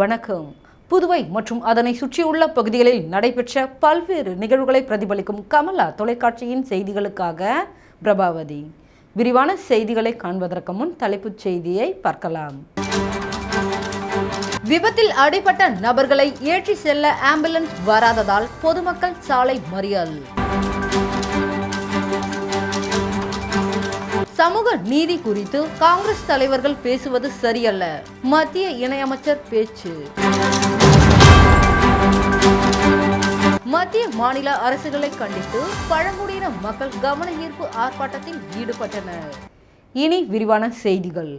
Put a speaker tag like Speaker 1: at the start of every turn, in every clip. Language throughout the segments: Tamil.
Speaker 1: வணக்கம். புதுவை மற்றும் அதனை சுற்றியுள்ள பகுதிகளில் நடைபெற்ற பல்வேறு நிகழ்வுகளை பிரதிபலிக்கும் கமலா தொலைக்காட்சியின் செய்திகளுக்காக பிரபாவதி. விரிவான செய்திகளை காண்பதற்கு முன் தலைப்புச் செய்தியை பார்க்கலாம். விபத்தில் அடிபட்ட நபர்களை ஏற்றி செல்ல ஆம்புலன்ஸ் வராததால் பொதுமக்கள் சாலை மறியல். சமூக நீதி குறித்து காங்கிரஸ் தலைவர்கள் பேசுவது சரியல்ல. மத்திய இணையமைச்சர் பேச்சு. மத்திய மாநில அரசுகளை கண்டித்து பழங்குடியின மக்கள் கவன ஈர்ப்பு ஆர்ப்பாட்டத்தில் ஈடுபட்டனர். இனி விரிவான செய்திகள்.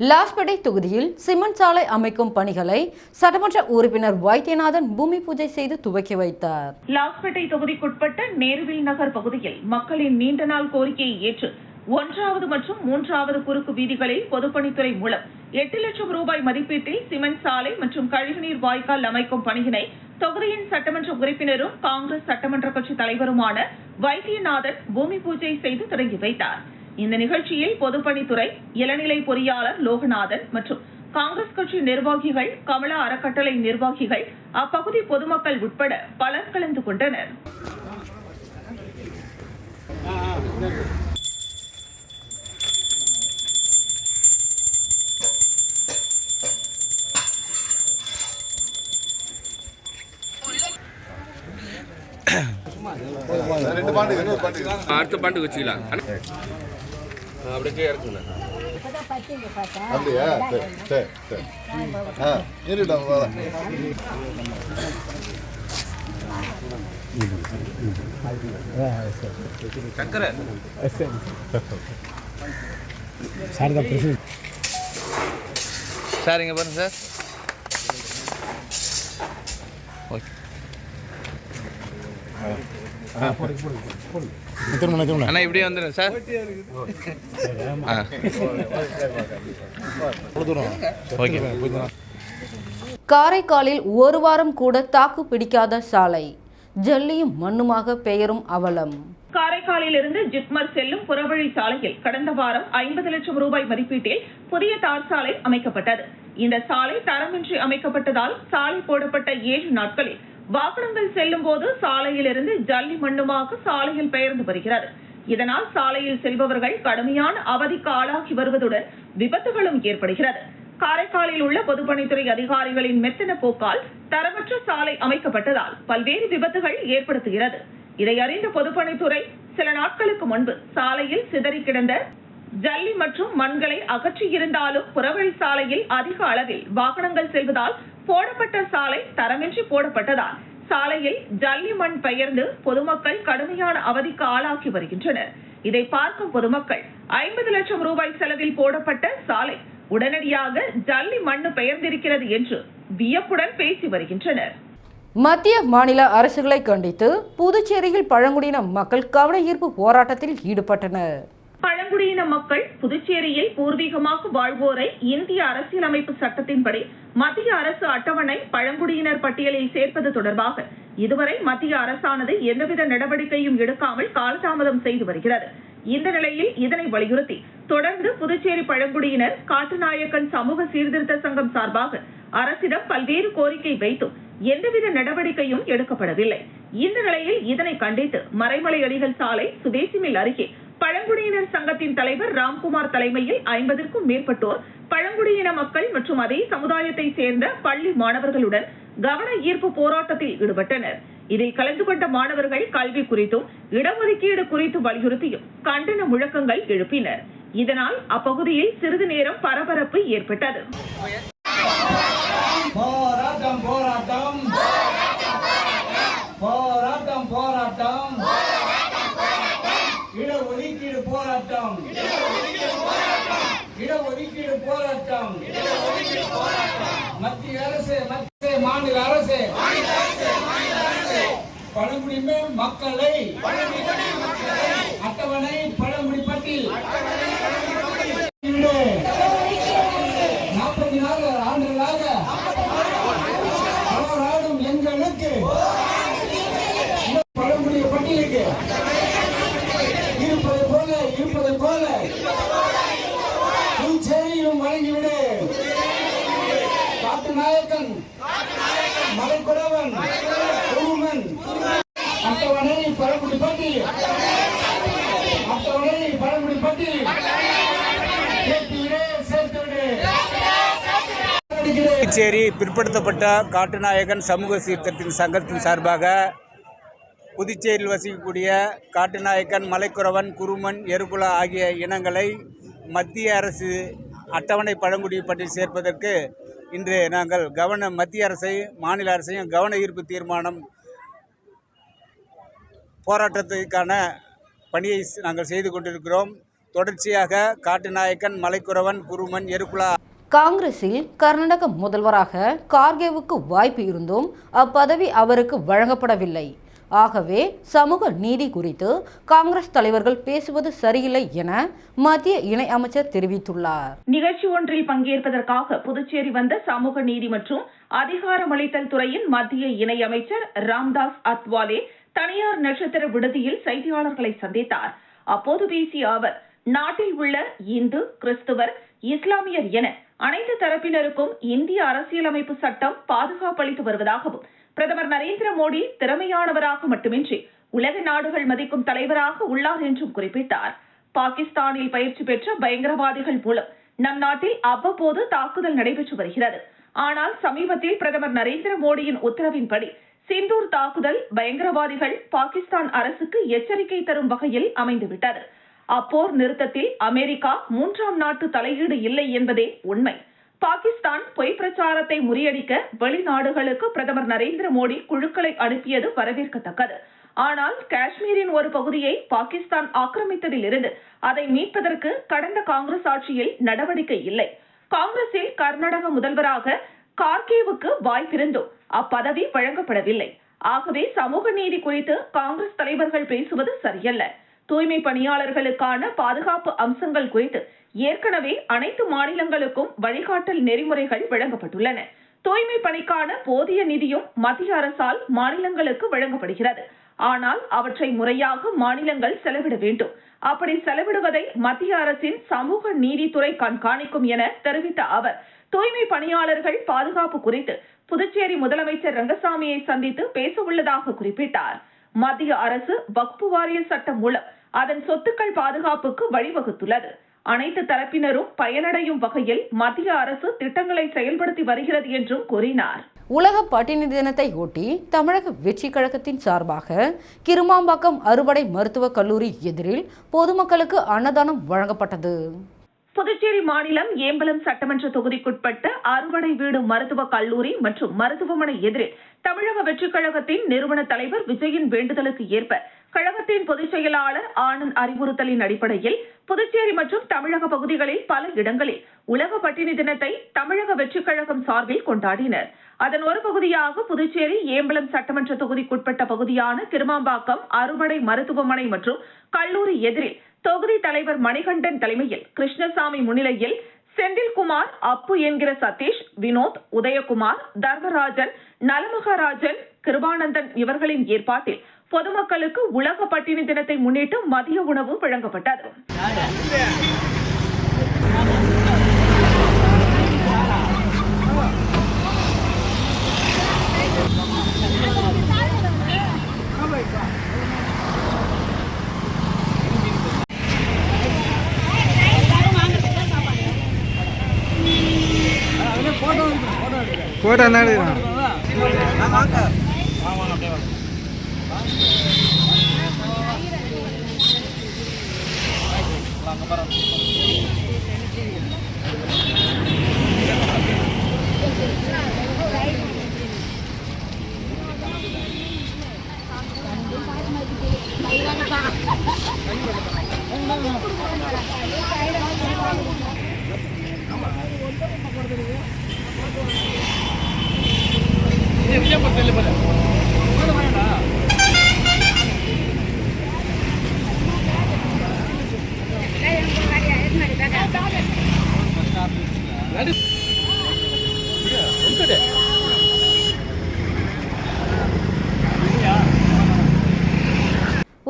Speaker 1: லாஸ்பேட்டை தொகுதியில் சிமெண்ட் சாலை அமைக்கும் பணிகளை சட்டமன்ற உறுப்பினர் வைத்தியநாதன் பூமி பூஜை செய்து துவக்கி வைத்தார்.
Speaker 2: லாஸ்பேட்டை தொகுதிக்குட்பட்ட நேருவில் நகர் பகுதியில் மக்களின் நீண்ட நாள் கோரிக்கையை ஏற்று ஒன்றாவது மற்றும் மூன்றாவது குறுக்கு வீதிகளில் பொதுப்பணித்துறை மூலம் எட்டு லட்சம் ரூபாய் மதிப்பீட்டில் சிமெண்ட் சாலை மற்றும் கழிவுநீர் வாய்க்கால் அமைக்கும் பணியினை தொகுதியின் சட்டமன்ற உறுப்பினரும் காங்கிரஸ் சட்டமன்ற கட்சி தலைவருமான வைத்தியநாதன் பூமி பூஜை செய்து தொடங்கி வைத்தார். இந்த நிகழ்ச்சியில் பொதுப்பணித்துறை இளநிலை பொறியாளர் லோகநாதன் மற்றும் காங்கிரஸ் கட்சி நிர்வாகிகள் கமலா அறக்கட்டளை நிர்வாகிகள் அப்பகுதி பொதுமக்கள் உட்பட பலர் கலந்து கொண்டனர்.
Speaker 3: அடுத்த பாண்டுக்கு வச்சுக்கலாம் அப்படியே இருக்குல்ல
Speaker 4: அப்படியா சரி சரி சரி ஆ இருட்டோம்
Speaker 3: சக்கரை சார் இங்க பாருங்க சார். ஓகே.
Speaker 4: திரும்ப திரும்ப
Speaker 3: அண்ணா இப்படியே வந்துடுங்க சார். ஓகே.
Speaker 1: காரைக்காலில் ஒரு வாரம் கூட தாக்கு பிடிக்காத சாலை. ஜல்லியும் மண்ணுமாக பெயரும் அவலம்.
Speaker 2: காரைக்காலில் இருந்து ஜிப்மர் செல்லும் புறவழி சாலையில் கடந்த வாரம் ஐம்பது லட்சம் ரூபாய் மதிப்பீட்டில் புதிய தார் சாலை அமைக்கப்பட்டது. இந்த சாலை தரமின்றி அமைக்கப்பட்டதால் சாலை போடப்பட்ட ஏழு நாட்களில் வாகனங்கள் செல்லும் போது சாலையிலிருந்து ஜல்லி மண்ணுமாக சாலையில் பெயர்ந்து வருகிறது. இதனால் சாலையில் செல்பவர்கள் கடுமையான அவதிக்கு ஆளாகி வருவதுடன் விபத்துகளும் ஏற்படுகிறது. காரைக்காலில் உள்ள பொதுப்பணித்துறை அதிகாரிகளின் மெத்தன போக்கால் தரமற்ற சாலை அமைக்கப்பட்டதால் பல்வேறு விபத்துகள் ஏற்படுத்துகிறது. இதை அறிந்த பொதுப்பணித்துறை சில நாட்களுக்கு முன்பு சாலையில் சிதறி கிடந்த ஜல்லி மற்றும் மண்களை அகற்றியிருந்தாலும் புறவழி சாலையில் அதிக அளவில் வாகனங்கள் செல்வதால் போடப்பட்ட சாலை தரமின்றி போடப்பட்டதால் சாலையில் ஜல்லி மண் பெயர்ந்து பொதுமக்கள் கடுமையான அவதிக்கு ஆளாகி வருகின்றனர். இதை பார்க்கும் பொதுமக்கள் ஐம்பது லட்சம் ரூபாய் செலவில் போடப்பட்ட சாலை உடனடியாக ஜல்லி மண்ணு பெயர்ந்திருக்கிறது என்று வியப்புடன் பேசி வருகின்றனர்.
Speaker 1: மத்திய மாநில அரசுகளை கண்டித்து புதுச்சேரியில் பழங்குடியின மக்கள் கவன ஈர்ப்பு போராட்டத்தில் ஈடுபட்டனர்.
Speaker 2: பழங்குடியின மக்கள் புதுச்சேரியில் பூர்வீகமாக வாழ்வோரை இந்திய அரசியலமைப்பு சட்டத்தின்படி மத்திய அரசு அட்டவணை பழங்குடியினர் பட்டியலில் சேர்ப்பது தொடர்பாக இதுவரை மத்திய அரசானது எந்தவித நடவடிக்கையும் எடுக்காமல் காலதாமதம் செய்து வருகிறது. இந்த நிலையில் இதனை வலியுறுத்தி தொடர்ந்து புதுச்சேரி பழங்குடியினர் காட்டுநாயக்கன் சமூக சீர்திருத்த சங்கம் சார்பாக அரசிடம் பல்வேறு கோரிக்கை வைத்தும் எந்தவித நடவடிக்கையும் எடுக்கப்படவில்லை. இந்த நிலையில் இதனை கண்டித்து மறைமலை அடிகள் சாலை சுதேசி மில் அருகே பழங்குடியினர் சங்கத்தின் தலைவர் ராம்குமார் தலைமையில் ஐம்பதற்கும் மேற்பட்டோர் பழங்குடியின மக்கள் மற்றும் அதே சமுதாயத்தை சேர்ந்த பள்ளி மாணவர்களுடன் கவன ஈர்ப்பு போராட்டத்தில் ஈடுபட்டனர். இதில் கலந்து கொண்ட மாணவர்கள் கல்வி குறித்தும் இடஒதுக்கீடு குறித்து வலியுறுத்தியும் கண்டன முழக்கங்கள் எழுப்பினர். இதனால் அப்பகுதியில் சிறிது நேரம் பரபரப்பு ஏற்பட்டது.
Speaker 5: போராட்டம் போராட்டம் போராட்டம் போராட்டம் இடஒதுக்கீடு போராட்டம். இடஒதுக்கீடு போராட்டம். மத்திய அரசு மத்திய மாநில அரசு. பழங்குடிமை மக்களை அட்டவணை பழங்குடி பட்டியல். அட்டவணை பழங்குடி பட்டியல். பழங்குடி
Speaker 6: புதுச்சேரி பிற்படுத்தப்பட்ட காட்டுநாயகன் சமூக சீர்திருத்தின் சங்கத்தின் சார்பாக புதுச்சேரியில் வசிக்கக்கூடிய காட்டுநாயக்கன் மலைக்குறவன் குருமன் எருகுலா ஆகிய இனங்களை மத்திய அரசு அட்டவணை பழங்குடி பட்டியல் சேர்ப்பதற்கு இன்று நாங்கள் கவன மத்திய அரசையும் மாநில அரசையும் கவன ஈர்ப்பு தீர்மானம் போராட்டத்திற்கான பணியை நாங்கள் செய்து கொண்டிருக்கிறோம். தொடர்ச்சியாக காட்டுநாயக்கன் மலைக்குறவன் குருமன் எருகுலா
Speaker 1: காங்கிரஸில் கர்நாடக முதல்வராக கார்கேவுக்கு வாய்ப்பு இருந்தும் அப்பதவி அவருக்கு வழங்கப்படவில்லை. ஆகவே சமூக நீதி குறித்து காங்கிரஸ் தலைவர்கள் பேசுவது சரியில்லை என மத்திய இணை அமைச்சர் தெரிவித்துள்ளார்.
Speaker 2: நிகழ்ச்சி ஒன்றில் பங்கேற்பதற்காக புதுச்சேரி வந்த சமூக நீதி மற்றும் அதிகாரமளித்தல் துறையின் மத்திய இணையமைச்சர் ராம்தாஸ் அத்வாலே தனியார் நட்சத்திர விடுதியில் செய்தியாளர்களை சந்தித்தார். அப்போது பேசிய அவர் நாட்டில் உள்ள இந்து கிறிஸ்துவர் இஸ்லாமியர் என அனைத்து தரப்பினருக்கும் இந்திய அரசியலமைப்பு சட்டம் பாதுகாப்பளித்து வருவதாகவும் பிரதமர் நரேந்திர மோடி திறமையானவராக மட்டுமின்றி உலக நாடுகள் மதிக்கும் தலைவராக உள்ளார் என்றும் குறிப்பிட்டார். பாகிஸ்தானில் பயிற்சி பெற்ற பயங்கரவாதிகள் மூலம் நம் நாட்டில் அவ்வப்போது தாக்குதல் நடைபெற்று வருகிறது. ஆனால் சமீபத்தில் பிரதமர் நரேந்திர மோடியின் உத்தரவின்படி சிந்தூர் தாக்குதல் பயங்கரவாதிகள் பாகிஸ்தான் அரசுக்கு எச்சரிக்கை தரும் வகையில் அமைந்துவிட்டது. அப்போர் நிறுத்தத்தில் அமெரிக்கா மூன்றாம் நாட்டு தலையீடு இல்லை என்பதே உண்மை. பாகிஸ்தான் பொய் பிரச்சாரத்தை முறியடிக்க வெளிநாடுகளுக்கு பிரதமர் நரேந்திர மோடி குழுக்களை அனுப்பியது வரவேற்கத்தக்கது. ஆனால் காஷ்மீரின் ஒரு பகுதியை பாகிஸ்தான் ஆக்கிரமித்ததில் இருந்து அதை மீட்பதற்கு கடந்த காங்கிரஸ் ஆட்சியில் நடவடிக்கை இல்லை. காங்கிரஸில் கர்நாடக முதல்வராக கார்கேவுக்கு வாய்ப்பிருந்தும் அப்பதவி வழங்கப்படவில்லை. ஆகவே சமூக நீதி குறித்து காங்கிரஸ் தலைவர்கள் பேசுவது சரியல்ல. தூய்மை பணியாளர்களுக்கான பாதுகாப்பு அம்சங்கள் குறித்து ஏற்கனவே அனைத்து மாநிலங்களுக்கும் வழிகாட்டல் நெறிமுறைகள் வழங்கப்பட்டுள்ளன. தூய்மை பணிக்கான போதிய நிதியும் மத்திய அரசால் மாநிலங்களுக்கு வழங்கப்படுகிறது. ஆனால் அவற்றை முறையாக மாநிலங்கள் செலவிட வேண்டும். அப்படி செலவிடுவதை மத்திய அரசின் சமூக நீதித்துறை கண்காணிக்கும் என தெரிவித்த அவர் தூய்மை பணியாளர்கள் பாதுகாப்பு குறித்து புதுச்சேரி முதலமைச்சர் ரங்கசாமியை சந்தித்து பேச உள்ளதாக குறிப்பிட்டார். மத்திய அரசு வக்பு வாரிய சட்டம் மூலம் அதன் சொத்துக்கள் பாதுகாப்புக்கு வழிவகுத்துள்ளது. அனைத்து தரப்பினரும் பயனடையும் வகையில் மத்திய அரசு திட்டங்களை செயல்படுத்தி வருகிறது என்றும் கூறினார்.
Speaker 1: உலக பட்டினி தினத்தை ஒட்டி தமிழக வெற்றி கழகத்தின் சார்பாக கிருமாம்பாக்கம் அறுவடை மருத்துவக் கல்லூரி எதிரில் பொதுமக்களுக்கு அன்னதானம் வழங்கப்பட்டது.
Speaker 2: புதுச்சேரி மாநிலம் ஏம்பலம் சட்டமன்ற தொகுதிக்குட்பட்ட அறுவடை வீடு மருத்துவக் கல்லூரி மற்றும் மருத்துவமனை எதிரில் தமிழக வெற்றிக் கழகத்தின் நிறுவன தலைவர் விஜயின் வேண்டுதலுக்கு ஏற்ப கழகத்தின் பொதுச் செயலாளர் ஆனந்த் அறிவுறுத்தலின் அடிப்படையில் புதுச்சேரி மற்றும் தமிழக பகுதிகளில் பல இடங்களில் உலக பட்டினி தினத்தை தமிழக வெற்றிக் கழகம் சார்பில் கொண்டாடினர். அதன் ஒரு பகுதியாக புதுச்சேரி ஏம்பலம் சட்டமன்ற தொகுதிக்குட்பட்ட பகுதியான கிருமாம்பாக்கம் அறுவடை மருத்துவமனை மற்றும் கல்லூரி எதிரில் தொகுதி தலைவர் மணிகண்டன் தலைமையில் கிருஷ்ணசாமி முன்னிலையில் செந்தில்குமார் அப்பு என்கிற சதீஷ் வினோத் உதயகுமார் தர்மராஜன் நலமகராஜன் கிருபானந்தன் இவர்களின் ஏற்பாட்டில் பொதுமக்களுக்கு உலக பட்டினி தினத்தை முன்னிட்டு மதிய உணவு வழங்கப்பட்டது.
Speaker 3: ஃபோட்டோ ಇದೆ ಇದೆ ಪಕ್ಕದಲ್ಲಿ ಬರ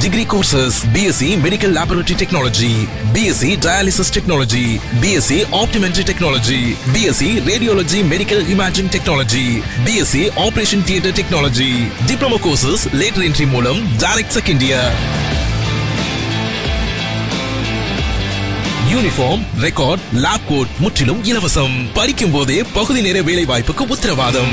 Speaker 7: Degree courses BSc Medical Laboratory Technology, BSc Dialysis Technology, BSc Optometry Technology, BSc Radiology Medical Imaging Technology, BSc Operation Theatre Technology, Diploma courses later entry மூலம் direct second year. Uniform record lab coat முற்றிலும் இலவசம் படிக்கும் போதே பகுதி நேர வேலை வாய்ப்புக்கு உத்தரவாதம்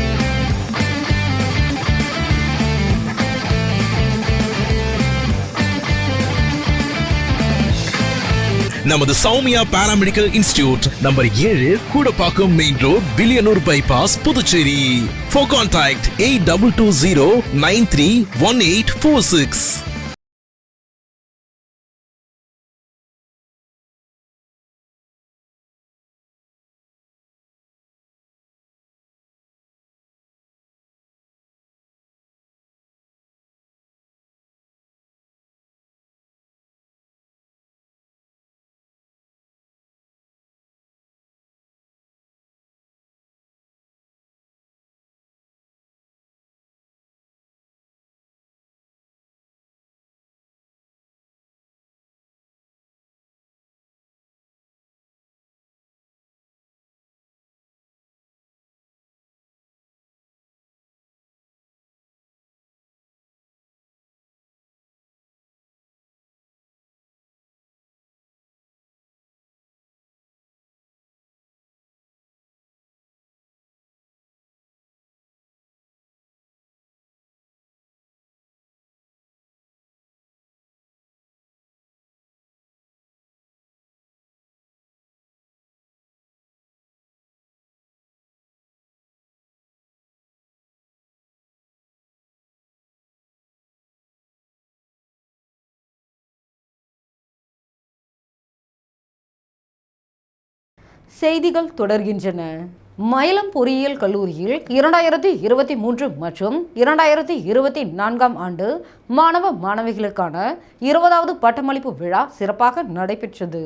Speaker 7: நமது சௌமியா பாராமெடிக்கல் இன்ஸ்டிடியூட் நம்பர் ஏழு Koodappakkam main road Villianur bypass Puducherry. For contact A double two zero nine three one eight four six
Speaker 1: செய்திகள் தொடர்கின்றன. மயிலம் பொறியியல் கல்லூரியில் இரண்டாயிரத்தி இருபத்தி மூன்று மற்றும் இரண்டாயிரத்தி இருபத்தி நான்காம் ஆண்டு மாணவ மாணவிகளுக்கான இருபதாவது பட்டமளிப்பு விழா சிறப்பாக நடைபெற்றது.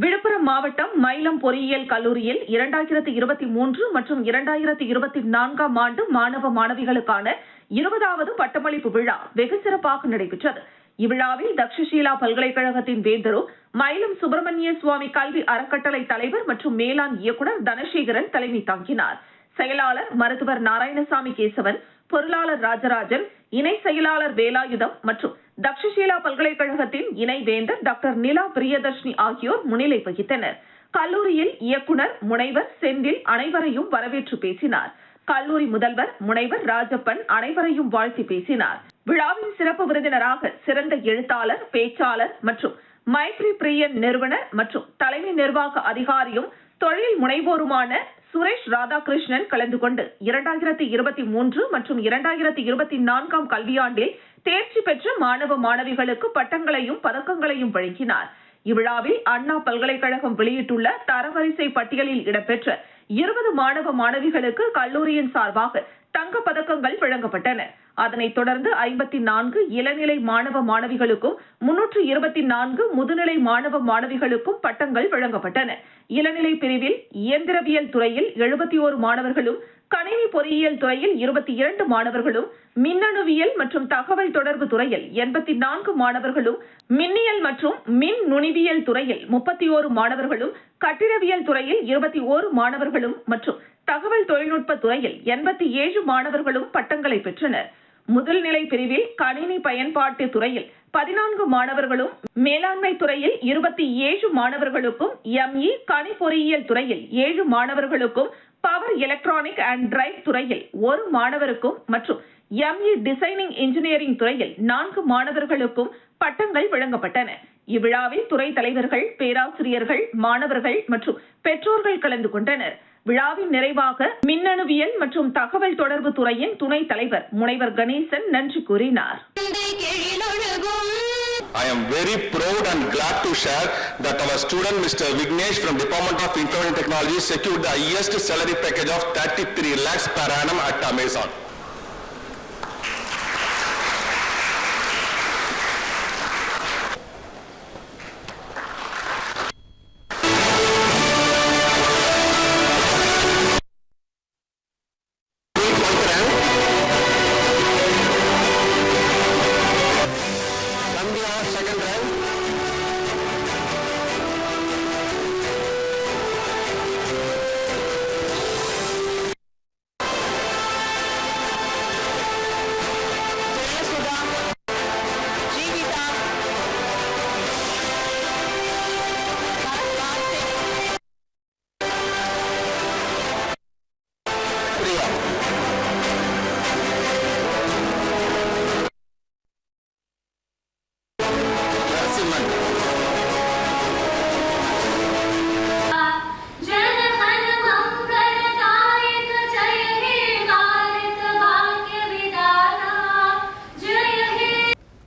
Speaker 2: விழுப்புரம் மாவட்டம் மயிலம் பொறியியல் கல்லூரியில் இரண்டாயிரத்தி இருபத்தி மூன்று மற்றும் இரண்டாயிரத்தி இருபத்தி நான்காம் ஆண்டு மாணவ மாணவிகளுக்கான இருபதாவது பட்டமளிப்பு விழா வெகு சிறப்பாக நடைபெற்றது. இவ்விழாவில் தக்ஷசீலா பல்கலைக்கழகத்தின் வேந்தரும் மயிலம் சுப்பிரமணிய சுவாமி கல்வி அறக்கட்டளை தலைவர் மற்றும் மேலாண் இயக்குனர் தனசேகரன் தலைமை தாங்கினார். செயலாளர் மருத்துவர் நாராயணசாமி கேசவன் பொருளாளர் ராஜராஜன் இணை செயலாளர் வேலாயுதம் மற்றும் தக்ஷசீலா பல்கலைக்கழகத்தின் இணை வேந்தர் டாக்டர் நிலா பிரியதர்ஷினி ஆகியோர் முன்னிலை வகித்தனர். கல்லூரியில் இயக்குனர் முனைவர் செந்தில் அனைவரையும் வரவேற்று பேசினார். கல்லூரி முதல்வர் முனைவர் ராஜப்பன் அனைவரையும் வாழ்த்தி பேசினார். விழாவின் சிறப்பு விருந்தினராக சிறந்த எழுத்தாளர் பேச்சாளர் மற்றும் மைத்ரி பிரியன் நிறுவனர் மற்றும் தலைமை நிர்வாக அதிகாரியும் தொழில் முனைவோருமான சுரேஷ் ராதாகிருஷ்ணன் கலந்து கொண்டு இரண்டாயிரத்தி இருபத்தி மூன்று மற்றும் இரண்டாயிரத்தி இருபத்தி நான்காம் கல்வியாண்டில் தேர்ச்சி பெற்ற மாணவ மாணவிகளுக்கு பட்டங்களையும் பதக்கங்களையும் வழங்கினார். இவ்விழாவில் அண்ணா பல்கலைக்கழகம் வெளியிட்டுள்ள தரவரிசை பட்டியலில் இடம்பெற்ற இருபது மாணவ மாணவிகளுக்கு கல்லூரியின் சார்பாக தங்க பதக்கங்கள் வழங்கப்பட்டன. அதனைத் தொடர்ந்து ஐம்பத்தி நான்கு இளநிலை மாணவ மாணவிகளுக்கும் முன்னூற்று இருபத்தி நான்கு முதுநிலை மாணவ மாணவிகளுக்கும் பட்டங்கள் வழங்கப்பட்டன. இளநிலை பிரிவில் இயந்திரவியல் துறையில் எழுபத்தி ஓரு மாணவர்களும் கணினி பொறியியல் துறையில் இருபத்தி இரண்டு மாணவர்களும் மின்னணுவியல் மற்றும் தகவல் தொடர்பு துறையில் எண்பத்தி நான்கு மாணவர்களும் மின்னியல் மற்றும் மின் நுணிவியல் துறையில் முப்பத்தி ஓரு மாணவர்களும் கட்டிடவியல் துறையில் இருபத்தி ஓரு மாணவர்களும் மற்றும் தகவல் தொழில்நுட்ப துறையில் எண்பத்தி ஏழு மாணவர்களும் பட்டங்களை பெற்றனர். முதல் நிலை பிரிவில் கணினி பயன்பாட்டு துறையில் பதினான்கு மாணவர்களும் மேலாண்மை துறையில் இருபத்தி ஏழு மாணவர்களுக்கும் எம்இ கணி பொறியியல் துறையில் ஏழு மாணவர்களுக்கும் பவர் எலக்ட்ரானிக் அண்ட் டிரைவ் துறையில் ஒரு மாணவருக்கும் மற்றும் எம்இ டிசைனிங் இன்ஜினியரிங் துறையில் நான்கு மாணவர்களுக்கும் பட்டங்கள் வழங்கப்பட்டன. இவ்விழாவில் துறை தலைவர்கள் பேராசிரியர்கள் மாணவர்கள் மற்றும் பெற்றோர்கள் கலந்து கொண்டனர். விழாவின் நிறைவாக மின்னணுவியல் மற்றும் தகவல் தொடர்பு துறையின் துணைத் தலைவர் முனைவர் கணேசன் நன்றி கூறினார்
Speaker 8: I am very proud and glad to share that our student Mr. Vignesh from Department of Information Technology secured the highest salary package of 33 lakhs per annum at Amazon.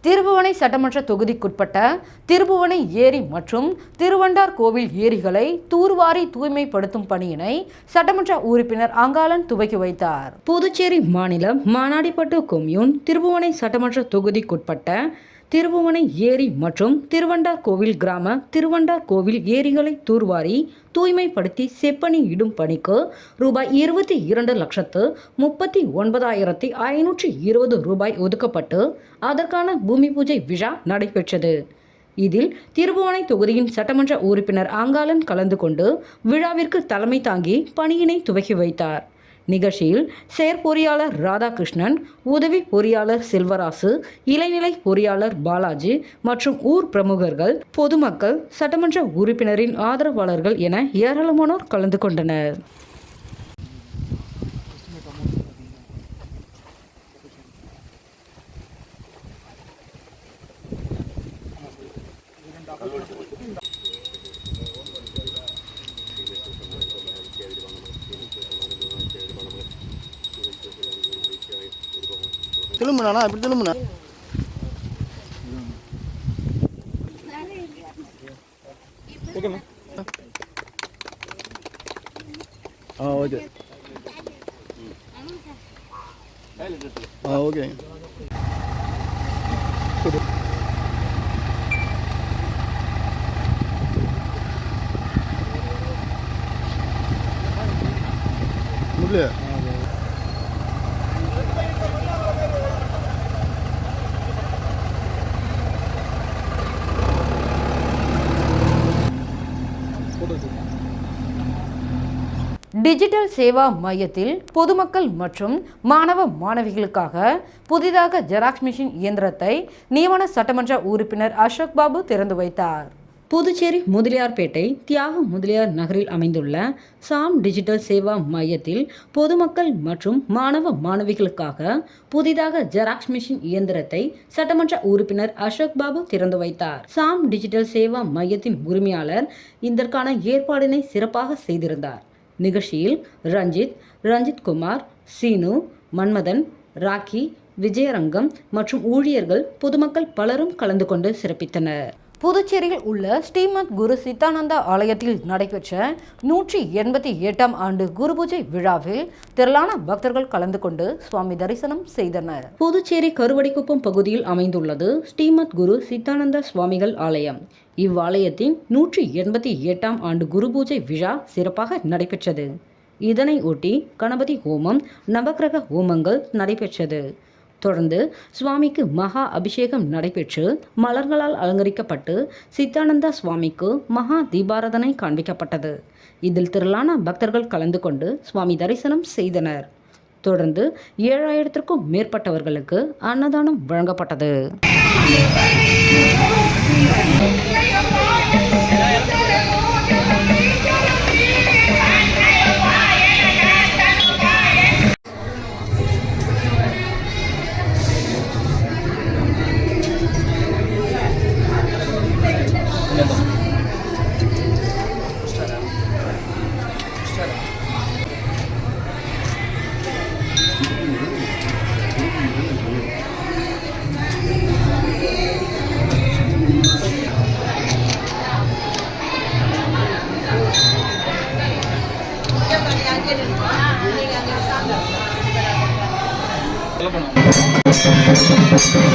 Speaker 1: Thirubuvanai சட்டமன்ற தொகுதிக்குட்பட்ட திருபுவனை ஏரி மற்றும் திருவண்டார் கோவில் ஏரிகளை தூர்வாரி தூய்மைப்படுத்தும் பணியினை சட்டமன்ற உறுப்பினர் அங்காளன் துவக்கி வைத்தார். புதுச்சேரி மாநிலம் மானாடிப்பட்டு கொம்யூன் திருபுவனை சட்டமன்ற தொகுதிக்குட்பட்ட திருபுவனை ஏரி மற்றும் திருவண்டார் கோவில் கிராம திருவண்டார் கோவில் ஏரிகளை தூர்வாரி தூய்மைப்படுத்தி செப்பனி இடும் பணிக்கு ரூபாய் இருபத்தி இரண்டு லட்சத்து முப்பத்தி ஒன்பதாயிரத்தி ஐநூற்றி இருபது ரூபாய் ஒதுக்கப்பட்டு அதற்கான பூமி பூஜை விழா நடைபெற்றது. இதில் திருபுவனை தொகுதியின் சட்டமன்ற உறுப்பினர் அங்காளன் கலந்து கொண்டு விழாவிற்கு தலைமை தாங்கி பணியினை துவக்கி வைத்தார். நிகழ்ச்சியில் செயற்பொறியாளர் ராதாகிருஷ்ணன் உதவி பொறியாளர் செல்வராசு இளைநிலை பொறியாளர் பாலாஜி மற்றும் ஊர் பிரமுகர்கள் பொதுமக்கள் சட்டமன்ற உறுப்பினரின் ஆதரவாளர்கள் என ஏராளமானோர் கலந்து கொண்டனர்.
Speaker 4: திரும்பினா இப்படி திரும்பினா ஆ ஓகே. ஆ ஓகே. முடியல
Speaker 1: டிஜிட்டல் சேவா மையத்தில் பொதுமக்கள் மற்றும் மாணவ மாணவிகளுக்காக புதிதாக ஜெராக்ஸ் மிஷின் இயந்திரத்தை நியமன சட்டமன்ற உறுப்பினர் அசோக் பாபு திறந்து வைத்தார். புதுச்சேரி முதலியார்பேட்டை தியாக முதலியார் நகரில் அமைந்துள்ள சாம் டிஜிட்டல் சேவா மையத்தில் பொதுமக்கள் மற்றும் மாணவ மாணவிகளுக்காக புதிதாக ஜெராக்ஸ் மிஷின் இயந்திரத்தை சட்டமன்ற உறுப்பினர் அசோக் பாபு திறந்து வைத்தார். சாம் டிஜிட்டல் சேவா மையத்தின் உரிமையாளர் இதற்கான ஏற்பாடினை சிறப்பாக செய்திருந்தார். நிகழ்ச்சியில் ரஞ்சித் ரஞ்சித் குமார் சீனு மன்மதன் ராக்கி விஜயரங்கம் மற்றும் ஊழியர்கள் பொதுமக்கள் பலரும் கலந்து கொண்டு சிறப்பித்தனர். புதுச்சேரியில் உள்ள ஸ்ரீமத் குரு சித்தானந்தா ஆலயத்தில் நடைபெற்ற நூற்றி எண்பத்தி எட்டாம் ஆண்டு குரு பூஜை விழாவில் திரளான பக்தர்கள் கலந்து கொண்டு சுவாமி தரிசனம் செய்தனர். புதுச்சேரி கருவடிக்குப்பம் பகுதியில் அமைந்துள்ளது ஸ்ரீமத் குரு சித்தானந்த சுவாமிகள் ஆலயம். இவ்வாலயத்தின் நூற்றி எண்பத்தி எட்டாம் ஆண்டு குரு பூஜை விழா சிறப்பாக நடைபெற்றது. இதனை ஒட்டி கணபதி ஹோமம் நவக்கிரக ஹோமங்கள் நடைபெற்றது. தொடர்ந்து சுவாமிக்கு மகா அபிஷேகம் நடைபெற்று மலர்களால் அலங்கரிக்கப்பட்டு சித்தானந்தா சுவாமிக்கு மகா தீபாராதனை காண்பிக்கப்பட்டது. இதில் திரளான பக்தர்கள் கலந்து கொண்டு சுவாமி தரிசனம் செய்தனர். தொடர்ந்து ஏழாயிரத்திற்கும் மேற்பட்டவர்களுக்கு அன்னதானம் வழங்கப்பட்டது.
Speaker 3: Thank you.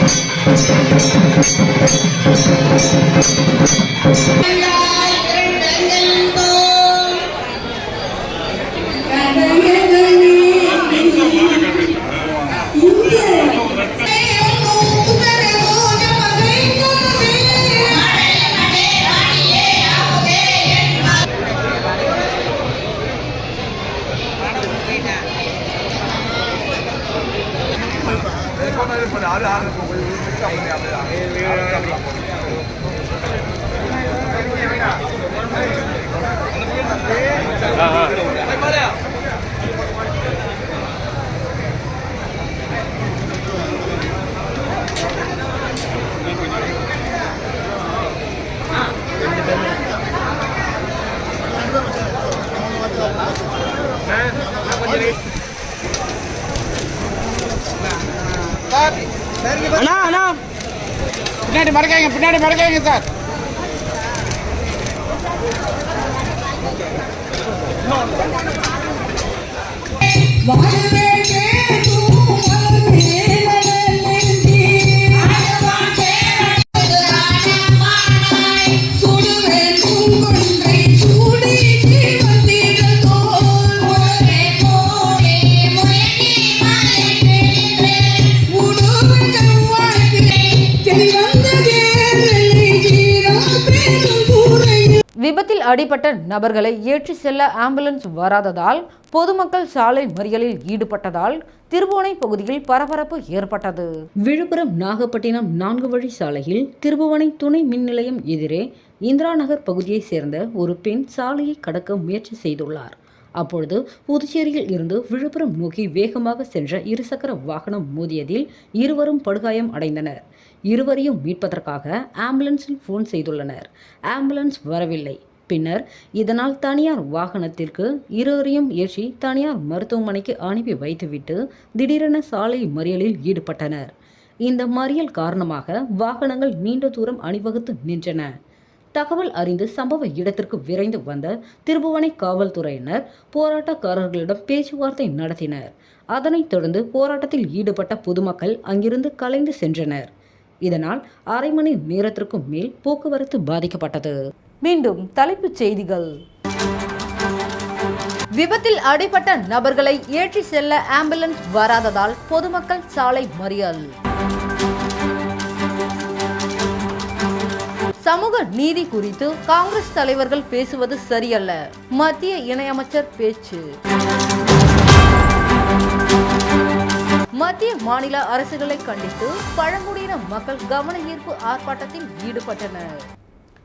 Speaker 3: பின்னாடி மறக்காங்க
Speaker 1: விபத்தில் அடிபட்ட நபர்களை ஏற்றி செல்ல ஆம்புலன்ஸ் வராததால் பொதுமக்கள் சாலை மறியலில் ஈடுபட்டதால் திருபுவனை பகுதியில் பரபரப்பு ஏற்பட்டது. விழுப்புரம் நாகப்பட்டினம் நான்கு வழி சாலையில் திருபுவனை துணை மின் நிலையம் எதிரே இந்திரா நகர் பகுதியைச் சேர்ந்த ஒரு பெண் சாலையை கடக்க முயற்சி செய்துள்ளார். அப்பொழுது புதுச்சேரியில் இருந்து விழுப்புரம் நோக்கி வேகமாக சென்ற இருசக்கர வாகனம் மோதியதில் இருவரும் படுகாயம் அடைந்தனர். இருவரையும் மீட்பதற்காக ஆம்புலன்ஸில் ஃபோன் செய்துள்ளனர். ஆம்புலன்ஸ் வரவில்லை. பின்னர் இதனால் தனியார் வாகனத்திற்கு இருவரையும் ஏற்றி தனியார் மருத்துவமனைக்கு அனுப்பி வைத்துவிட்டு திடீரென சாலை மறியலில் ஈடுபட்டனர். இந்த மறியல் காரணமாக வாகனங்கள் நீண்ட தூரம் அணிவகுத்து நின்றன. தகவல் அறிந்து சம்பவ இடத்திற்கு விரைந்து வந்த திருபுவனை காவல்துறையினர் போராட்டக்காரர்களிடம் பேச்சுவார்த்தை நடத்தினர். அதனைத் தொடர்ந்து போராட்டத்தில் ஈடுபட்ட பொதுமக்கள் அங்கிருந்து கலைந்து சென்றனர். இதனால் அரை மணி நேரத்திற்கும் மேல் போக்குவரத்து பாதிக்கப்பட்டது. மீண்டும் தலைப்புச் செய்திகள். விபத்தில் அடிபட்ட நபர்களை ஏற்றி செல்ல ஆம்புலன்ஸ் வராததால் பொதுமக்கள் சாலை மறியல். சமூக நீதி குறித்து காங்கிரஸ் தலைவர்கள் பேசுவது சரியல்ல. மத்திய இணையமைச்சர் பேச்சு. மத்திய மாநில அரசுகளை கண்டித்து பழங்குடியின மக்கள் கவன ஈர்ப்பு ஆர்ப்பாட்டத்தில் ஈடுபட்டனர்.